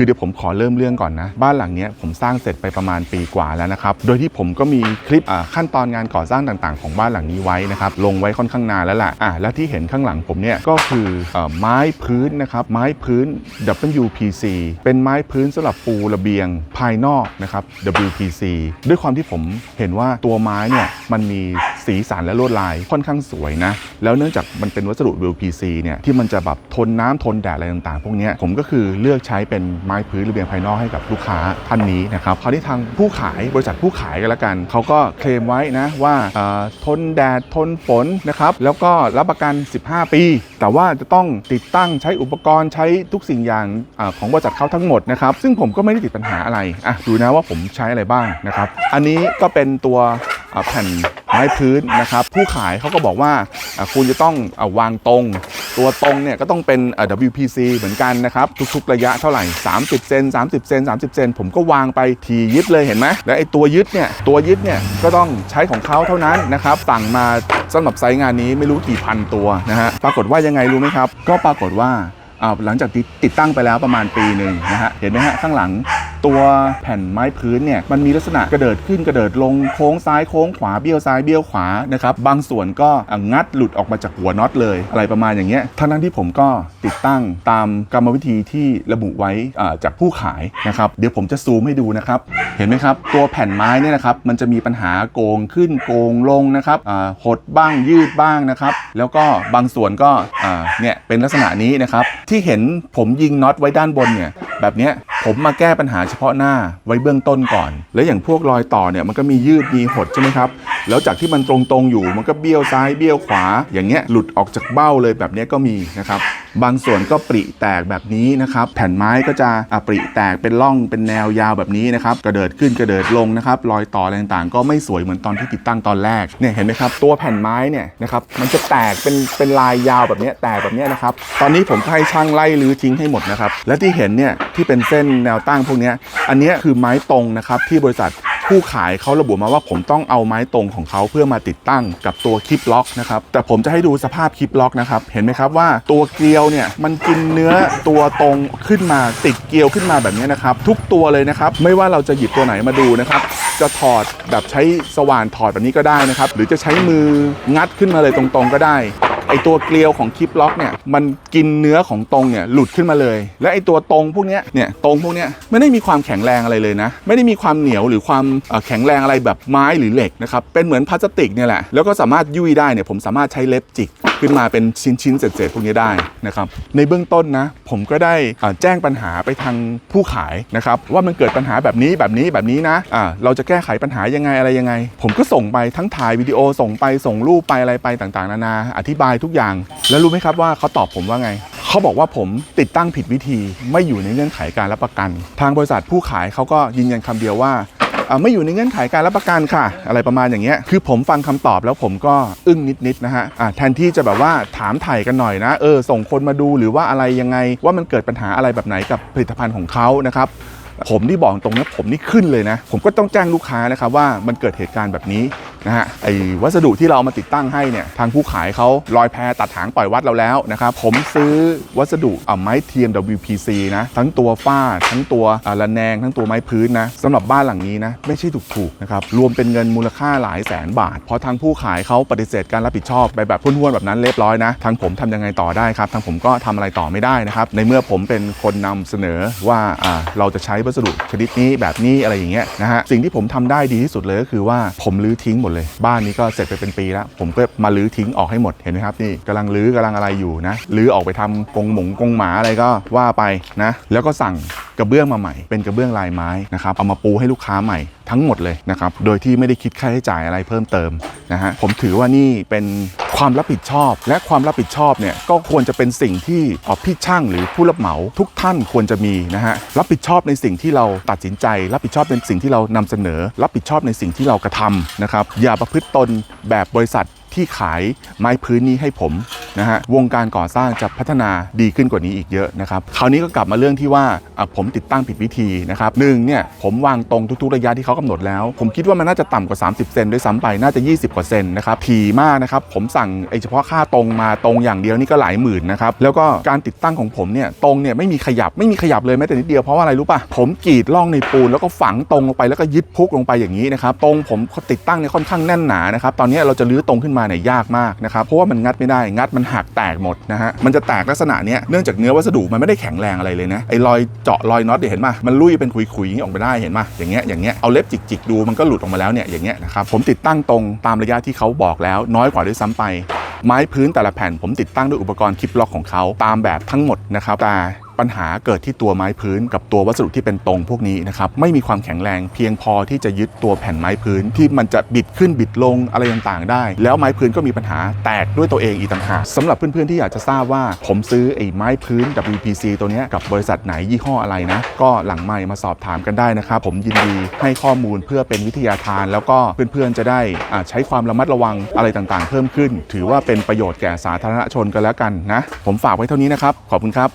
คือเดี๋ยวผมขอเริ่มเรื่องก่อนนะ บ้านหลังนี้ผมสร้างเสร็จไปประมาณปีกว่าแล้วนะครับ โดยที่ผมก็มีคลิปขั้นตอนงานก่อสร้างต่างๆ ของบ้านหลังนี้ไว้นะครับ ลงไว้ค่อนข้างนานแล้วล่ะอะและที่เห็นข้างหลังผมเนี่ยก็คือเอ่อไม้พื้นนะครับ ไม้พื้น WPC เป็นไม้พื้นสำหรับปูระเบียงภายนอกนะครับ WPC ด้วยความที่ผมเห็นว่าตัวไม้เนี่ยมันมี สีสันและลวดลายค่อนข้างสวยนะ แล้วเนื่องจากมันเป็นวัสดุ WPC เนี่ยที่มันจะแบบทนน้ำทนแดดอะไรต่างๆ พวกนี้ผมก็คือเลือกใช้เป็นไม้พื้นระเบียงภายนอกให้กับลูกค้าท่านนี้นะครับคราวนี้ทางผู้ขายบริษัทผู้ขายกันละกันเขาก็เคลมไว้นะว่าทนแดดทนฝนนะครับแล้วก็รับประกัน 15 ปี แต่ว่าจะต้องติดตั้งใช้อุปกรณ์ใช้ทุกสิ่งอย่างอของบริษัทเขาทั้งหมดนะครับซึ่งผมก็ไม่ได้ติดปัญหาอะไรอะดูนะว่าผมใช้อะไรบ้างนะครับอันนี้ก็เป็นตัว แผ่นไม้พื้นนะครับ ผู้ขายเขาก็บอกว่าคุณจะต้องอวางตรง ตัวตรงเนี่ยก็ต้องเป็น WPC เหมือนกันนะครับ ทุกๆระยะเท่าไหร่ 30 เซน30 เซน30 เซนผมก็วางไปทียึดเลยเห็นไหมและไอตัวยึดเนี่ยตัวยึดเนี่ยก็ต้องใช้ของเขาเท่านั้นนะครับสั่งมาสำหรับไซต์งานนี้ไม่รู้กี่พันตัวนะฮะปรากฏว่ายังไงรู้ไหมครับ ก็ปรากฏว่าหลังจากติดตั้งไปแล้วประมาณปีหนึ่งนะฮะเห็นไหมฮะข้างหลัง ตัวแผ่นไม้พื้นเนี่ยมันมีลักษณะกระเดิดขึ้นกระเดิดลงโค้งซ้ายโค้งขวาเบี้ยวซ้ายเบี้ยวขวานะครับบางส่วนก็งัดหลุดออกมาจากหัวน็อตเลยอะไรประมาณอย่างเงี้ยทั้งนั้นที่ผมก็ติดตั้งตามกรรมวิธีที่ระบุไว้จากผู้ขายนะครับเดี๋ยวผมจะซูมให้ดูนะครับเห็นไหมครับตัวแผ่นไม้เนี่ยนะครับมันจะมีปัญหาโกงขึ้นโกงลงนะครับหดบ้างยืดบ้างนะครับแล้วก็บางส่วนก็เนี่ยเป็นลักษณะนี้นะครับที่เห็นผมยิงน็อตไว้ด้านบนเนี่ย แบบเนี้ยผมมาแก้ปัญหาเฉพาะหน้าไว้เบื้องต้นก่อน และอย่างพวกรอยต่อเนี่ยมันก็มียืดมีหดใช่ไหมครับ แล้วจากที่มันตรงๆอยู่มันก็เบี้ยวซ้ายเบี้ยวขวา อย่างเงี้ยหลุดออกจากเบ้าเลยแบบเนี้ยก็มีนะครับบางส่วนก็ปริแตกแบบนี้นะครับแผ่นไม้ก็จะปริแตกเป็นร่องเป็นแนวยาวแบบนี้นะครับกระเดิดขึ้นกระเดิดลงนะครับรอยต่ออะไรต่างๆ ก็ไม่สวยเหมือนตอนที่ติดตั้งตอนแรกเนี่ยเห็นไหมครับตัวแผ่นไม้เนี่ยนะครับมันจะแตกเป็นเป็นลายยาวแบบเนี้ยแตกแบบเนี้ยนะครับตอนนี้ผมให้ช่างไล่รื้อทิ้งให้หมดนะครับและที่เห็นเนี่ยที่เป็นเส้นแนวตั้งพวกเนี้ยอันเนี้ยคือไม้ตรงนะครับที่บริษัท ผู้ขายเขาระบุมาว่าผมต้องเอาไม้ตรงของเขาเพื่อมาติดตั้งกับตัวคลิปล็อกนะครับแต่ผมจะให้ดูสภาพคลิปล็อกนะครับเห็นไหมครับว่าตัวเกลียวเนี่ยมันกินเนื้อตัวตรงขึ้นมาติดเกลียวขึ้นมาแบบนี้นะครับทุกตัวเลยนะครับไม่ว่าเราจะหยิบตัวไหนมาดูนะครับจะถอดแบบใช้สว่านถอดแบบนี้ก็ได้นะครับหรือจะใช้มืองัดขึ้นมาเลยตรงๆก็ได้ ไอตัวเกลียวของคลิปล็อกเนี่ยมันกินเนื้อของตรงเนี่ยหลุดขึ้นมาเลย และไอตัวตรงพวกเนี้ยเนี่ยตรงพวกเนี้ยไม่ได้มีความแข็งแรงอะไรเลยนะ ไม่ได้มีความเหนียวหรือความแข็งแรงอะไรแบบไม้หรือเหล็กนะครับเป็นเหมือนพลาสติกเนี่ยแหละแล้วก็สามารถยุ่ยได้เนี่ยผมสามารถใช้เล็บจิก ขึ้นมาเป็นชิ้นๆเศษๆพวกนี้ได้นะครับในเบื้องต้นนะผมก็ได้แจ้งปัญหาไปทางผู้ขายนะครับว่ามันเกิดปัญหาแบบนี้แบบนี้แบบนี้นะอ่าเราจะแก้ไขปัญหายังไงอะไรยังไง ผมก็ส่งไปทั้งถ่ายวิดีโอส่งไปส่งรูปไปอะไรไปต่างๆ นานาอธิบายทุกอย่าง แล้วรู้ไหมครับว่าเขาตอบผมว่าไงเขาบอกว่าผมติดตั้งผิดวิธีไม่อยู่ในเงื่อนไขการรับประกัน ทางบริษัทผู้ขายเขาก็ยืนยันคำเดียวว่า ไม่อยู่ในเงื่อนไขการรับประกันค่ะ อะไรประมาณอย่างเงี้ยคือผมฟังคำตอบแล้วผมก็อึ้งนิดๆนะฮะอ่าแทนที่จะแบบว่าถามไถ่กันหน่อยนะเออส่งคนมาดูหรือว่าอะไรยังไง ว่ามันเกิดปัญหาอะไรแบบไหนกับผลิตภัณฑ์ของเขานะครับผมที่บอกตรงนี้ผมนี่ขึ้นเลยนะ ผมก็ต้องแจ้งลูกค้านะครับว่ามันเกิดเหตุการณ์แบบนี้ นะฮะไอ้วัสดุที่เรามาติดตั้งให้เนี่ยทางผู้ขายเขาลอยแพตัดหางปล่อยวัดเราแล้วนะครับผมซื้อวัสดุอ่าไม้เทียม WPC นะทั้งตัวฝ้า ทั้งตัวอ่าระแนง ทั้งตัวไม้พื้นนะสำหรับบ้านหลังนี้นะไม่ใช่ถูกๆนะครับรวมเป็นเงินมูลค่าหลายแสนบาทเพราะทางผู้ขายเขาปฏิเสธการรับผิดชอบไปแบบพุ่นๆแบบนั้นเรียบร้อยนะทางผมทำยังไงต่อได้ครับทางผมก็ทำอะไรต่อไม่ได้นะครับในเมื่อผมเป็นคนนำเสนอว่าอ่าเราจะใช้วัสดุชนิดนี้แบบนี้อะไรอย่างเงี้ยนะฮะสิ่งที่ผมทำได้ดีที่สุดเลยก็คือว่าผมรื้อทิ้งหมดเลย บ้านนี้ก็เสร็จไปเป็นปีแล้ว ผมก็มาลื้อทิ้งออกให้หมดเห็นไหมครับนี่กำลังลื้อกำลังอะไรอยู่นะลื้อออกไปทำกงหมงกงหมาอะไรก็ว่าไปนะ แล้วก็สั่งกระเบื้องมาใหม่ เป็นกระเบื้องลายไม้นะครับเอามาปูให้ลูกค้าใหม่ ทั้งหมดเลยนะครับโดยที่ไม่ได้คิดค่าใช้จ่ายอะไรเพิ่มเติมนะฮะผมถือว่านี่เป็นความรับผิดชอบ และความรับผิดชอบเนี่ยก็ควรจะเป็นสิ่งที่อพี่ช่างหรือผู้รับเหมาทุกท่านควรจะมีนะฮะรับผิดชอบในสิ่งที่เราตัดสินใจ รับผิดชอบในสิ่งที่เรานำเสนอ รับผิดชอบในสิ่งที่เรากระทำนะครับอย่าประพฤติตนแบบบริษัทที่ขายไม้พื้นนี้ให้ผมนะฮะวงการก่อสร้างจะพัฒนาดีขึ้นกว่านี้อีกเยอะนะครับคราวนี้ก็กลับมาเรื่องที่ว่าผมติดตั้งผิดวิธีนะครับหนึ่งเนี่ยผมวางตรงทุกๆระยะที่เขากำหนดแล้ว ผมคิดว่ามันน่าจะต่ำกว่า 30 เซนด้วยซ้ำไปน่าจะ 20 กว่าเซนนะครับถี่มากนะครับผมสั่งไอเฉพาะค่าตรงมาตรงอย่างเดียวนี่ก็หลายหมื่นนะครับแล้วก็การติดตั้งของผมเนี่ยตรงเนี่ยไม่มีขยับไม่มีขยับเลยแม้แต่นิดเดียวเพราะว่าอะไรรู้ป่ะผมกรีดร่องในปูนแล้วก็ฝังตรงลงไปแล้วก็ยึดพุกลงไปอย่างนี้นะครับตรงผมติดตั้งเนี่ยค่อนข้างแน่นหนานะครับตอนนี้เราจะรื้อตรงขึ้นมาเนี่ยยากมากนะครับเพราะว่ามันงัดไม่ได้งัดมันหักแตกหมดนะฮะมันจะแตกลักษณะเนี้ยเนื่องจากเนื้อวัสดุมันไม่ได้แข็งแรงอะไรเลยนะไอ้รอยเจาะรอยน็อตเดี่ยเห็นป่ะมันลุยเป็นขุยๆอย่างออกไปได้เห็นป่ะอย่างเงี้ยอย่างเงี้ยเอาเล็บจิกๆดูมันก็หลุดออกมาแล้วเนี่ยอย่างเงี้ยนะครับผมติดตั้งตรงตามระยะที่เขาบอกแล้ว น้อยกว่าด้วยซ้ำไปไม้พื้นแต่ละแผ่นผมติดตั้งด้วยอุปกรณ์คลิปล็อกของเขาตามแบบทั้งหมดนะครับแต่ ปัญหาเกิดที่ตัวไม้พื้น กับตัววัสดุที่เป็นตรงพวกนี้นะครับไม่มีความแข็งแรงเพียงพอที่จะยึดตัวแผ่นไม้พื้นที่มันจะบิดขึ้นบิดลงอะไรต่างๆ ได้ แล้วไม้พื้นก็มีปัญหาแตกด้วยตัวเองอีกต่างหากสำหรับเพื่อนๆที่อยากจะทราบว่า ผมซื้อไอ้ไม้พื้น WPC ตัวนี้กับบริษัทไหนยี่ห้ออะไรนะ ก็หลังไมค์มาสอบถามกันได้นะครับผมยินดีให้ข้อมูลเพื่อเป็นวิทยาทาน แล้วก็เพื่อนๆจะได้ใช้ความระมัดระวังอะไรต่างๆ เพิ่มขึ้น ถือว่าเป็นประโยชน์แก่สาธารณชนกันแล้วกันนะ ผมฝากไว้เท่านี้นะครับ ขอบคุณครับ